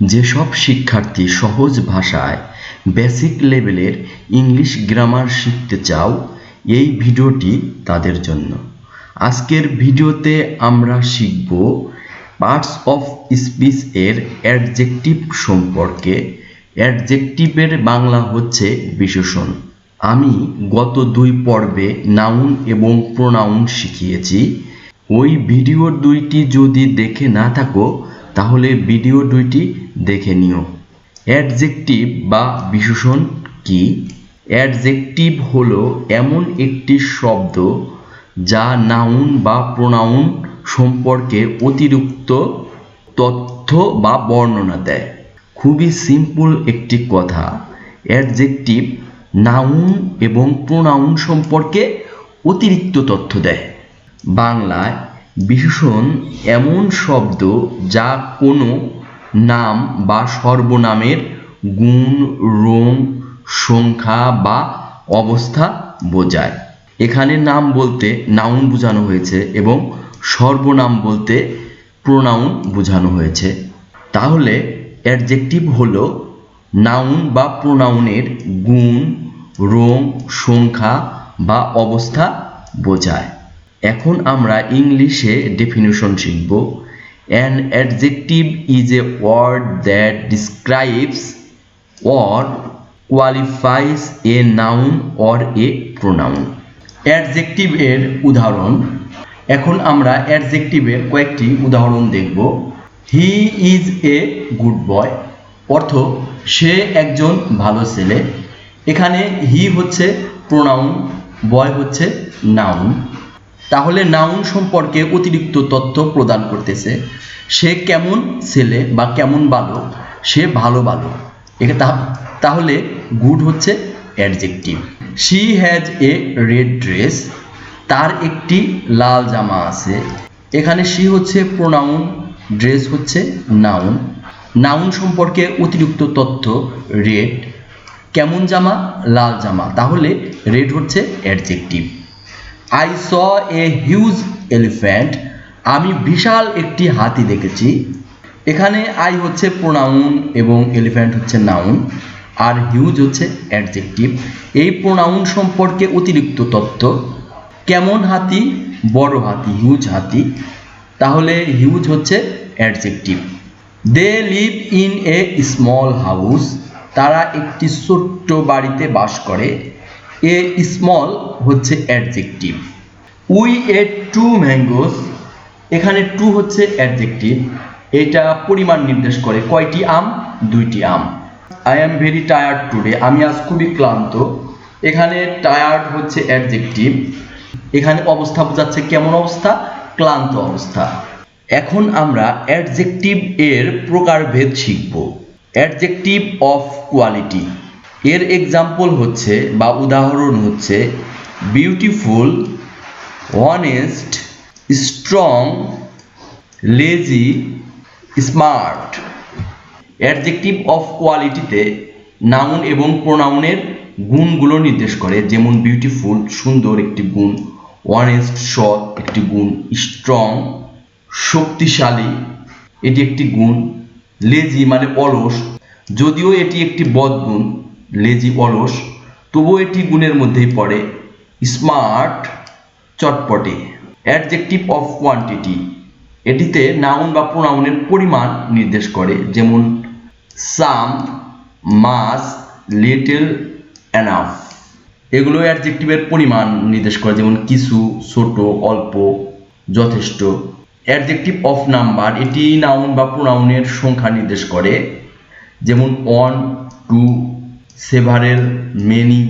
যেসব শিক্ষার্থী সহজ ভাষায় বেসিক লেভেলের ইংলিশ গ্রামার শিখতে চাও, এই ভিডিওটি তাদের জন্য। আজকের ভিডিওতে আমরা শিখব পার্টস অফ স্পিচ এর অ্যাডজেক্টিভ সম্পর্কে। অ্যাডজেক্টিভের বাংলা হচ্ছে বিশেষণ। আমি গত দুই পর্বে নাউন এবং প্রোনাউন শিখিয়েছি। ওই ভিডিও দুইটি যদি দেখে না থাকো তাহলে ভিডিও দুইটি দেখে নিও। অ্যাডজেক্টিভ বা বিশেষণ কি? অ্যাডজেক্টিভ হলো এমন একটি শব্দ যা নাউন বা প্রোনাউন সম্পর্কে অতিরিক্ত তথ্য বা বর্ণনা দেয়। খুবই সিম্পল একটি কথা। অ্যাডজেক্টিভ নাউন এবং প্রোনাউন সম্পর্কে অতিরিক্ত তথ্য দেয়। বাংলায় বিশেষণ এমন শব্দ যা কোনো নাম বা সর্বনামের গুণ, রং, সংখ্যা বা অবস্থা বোঝায়। এখানে নাম বলতে নাউন বোঝানো হয়েছে এবং সর্বনাম বলতে প্রোনাউন বোঝানো হয়েছে। তাহলে অ্যাডজেক্টিভ হলো নাউন বা প্রোনাউনের গুণ, রং, সংখ্যা বা অবস্থা বোঝায়। এখন আমরা ইংলিশে ডেফিনিশন শিখব। An adjective is a word that describes or qualifies a noun or a pronoun adjective এর উদাহরণ। এখন আমরা অ্যাডজেক্টিভের কয়েকটি উদাহরণ দেখব। He is a good boy অর্থ সে একজন ভালো ছেলে। এখানে হি হচ্ছে প্রোনাউন বয় হচ্ছে নাউন তাহলে নাউন সম্পর্কে অতিরিক্ত তথ্য প্রদান করতেছে, সে কেমন ছেলে বা কেমন বালক? সে ভালো বালক। একে তাহলে গুড হচ্ছে adjective. She has a red dress তার একটি লাল জামা আছে। এখানে শি হচ্ছে প্রোনাউন ড্রেস হচ্ছে নাউন নাউন সম্পর্কে অতিরিক্ত তথ্য রেড কেমন জামা? লাল জামা। তাহলে রেড হচ্ছে adjective. I saw a huge elephant আমি বিশাল একটি হাতি দেখেছি। এখানে আই হচ্ছে প্রোনাউন এবং এলিফ্যান্ট হচ্ছে নাউন আর হিউজ হচ্ছে অ্যাডজেক্টিভ এই প্রোনাউন সম্পর্কে অতিরিক্ত তথ্য। কেমন হাতি? বড় হাতি হিউজ হাতি। তাহলে হিউজ হচ্ছে adjective they live in a small house তারা একটি ছোট্ট বাড়িতে বাস করে। এ স্মল হচ্ছে adjective we a two mangoes এখানে টু হচ্ছে অ্যাডজেক্টিভ এটা পরিমাণ নির্দেশ করে কয়টি আম? দুইটি আম। I am very tired today আমি আজ খুবই ক্লান্ত। এখানে টায়ার্ড হচ্ছে অ্যাডজেক্টিভ এখানে অবস্থা বোঝাচ্ছে কেমন অবস্থা? ক্লান্ত অবস্থা। এখন আমরা অ্যাডজেক্টিভ এর প্রকারভেদ শিখব। অ্যাডজেক্টিভ অফ কোয়ালিটি এর এক্সাম্পল হচ্ছে বা উদাহরণ হচ্ছে beautiful honest strong lazy smart adjective of কোয়ালিটিতে নাউন এবং প্রোনাউনের গুণগুলো নির্দেশ করে। যেমন বিউটিফুল সুন্দর একটি গুণ অনেস্ট সৎ একটি গুণ স্ট্রং শক্তিশালী এটি একটি গুণ লেজি মানে অলস। যদিও এটি একটি বদগুণ লেজি অলস, তবুও এটি গুণের মধ্যেই পড়ে। স্মার্ট, চটপটে। Adjective of quantity. এটিতে নাউন বা প্রোনাউনের পরিমাণ নির্দেশ করে, যেমন সাম মাস লিটল অ্যানাফ এগুলো অ্যাডজেক্টিভের পরিমাণ নির্দেশ করে, যেমন, কিছু, ছোট, অল্প, যথেষ্ট। অ্যাডজেক্টিভ অফ নাম্বার, এটি নাউন বা প্রোনাউনের সংখ্যা নির্দেশ করে, যেমন ওয়ান টু সেভারেল মেনি।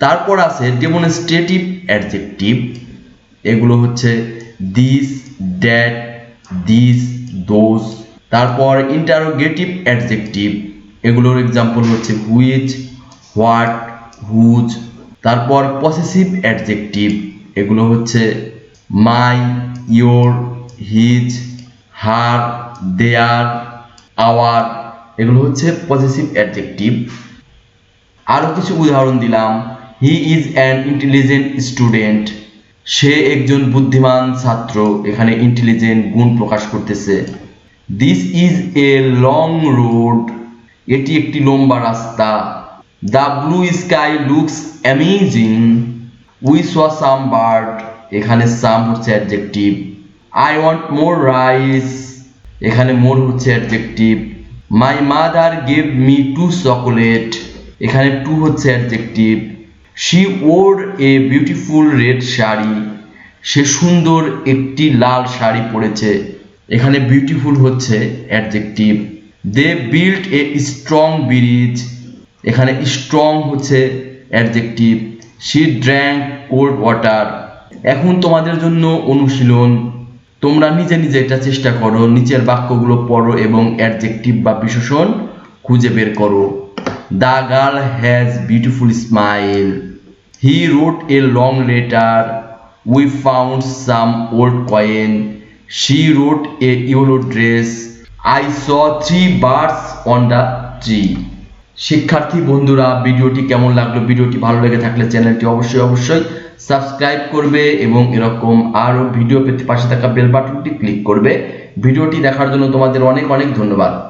তারপর আছে ডেমনস্ট্রেটিভ অ্যাডজেক্টিভ। এগুলো হচ্ছে দিস ড্যাট দিস দোজ তারপর ইন্টারোগেটিভ অ্যাডজেক্টিভ। এগুলোর এক্সাম্পল হচ্ছে হুইচ হোয়াট হুজ তারপর পসেসিভ অ্যাডজেক্টিভ। এগুলো হচ্ছে my your his her their our এগুলো হচ্ছে পজিটিভ অ্যাডজেক্টিভ। আরও কিছু উদাহরণ দিলাম। He is an intelligent student সে একজন বুদ্ধিমান ছাত্র, এখানে ইন্টেলিজেন্ট গুণ প্রকাশ করতেছে। This is a long road এটি একটি লম্বা রাস্তা। The blue sky looks amazing we saw some bird এখানে সাম হচ্ছে adjective I want more rice এখানে মোর হচ্ছে adjective my mother gave me two chocolate এখানে টু হচ্ছে adjective she wore a beautiful red sari. সে সুন্দর একটি লাল শাড়ি পরেছে। এখানে বিউটিফুল হচ্ছে adjective they build a strong bridge এখানে স্ট্রং হচ্ছে adjective she drank cold water এখন তোমাদের জন্য অনুশীলন। তোমরা নিজে নিজে এটা চেষ্টা করো। নিচের বাক্যগুলো পড়ো এবং অ্যাডজেক্টিভ বা বিশেষণ খুঁজে বের করো। The girl has beautiful smile he wrote a long letter we found some old coin she wrote a yellow dress I saw three birds on the tree শিক্ষার্থী বন্ধুরা, ভিডিওটি কেমন লাগল? ভিডিওটি ভালো লেগে থাকলে চ্যানেলটি অবশ্যই অবশ্যই সাবস্ক্রাইব করবে এবং এরকম আরও ভিডিও পেতে পাশে থাকা বেল বাটনটি ক্লিক করবে। ভিডিওটি দেখার জন্য তোমাদের অনেক অনেক ধন্যবাদ।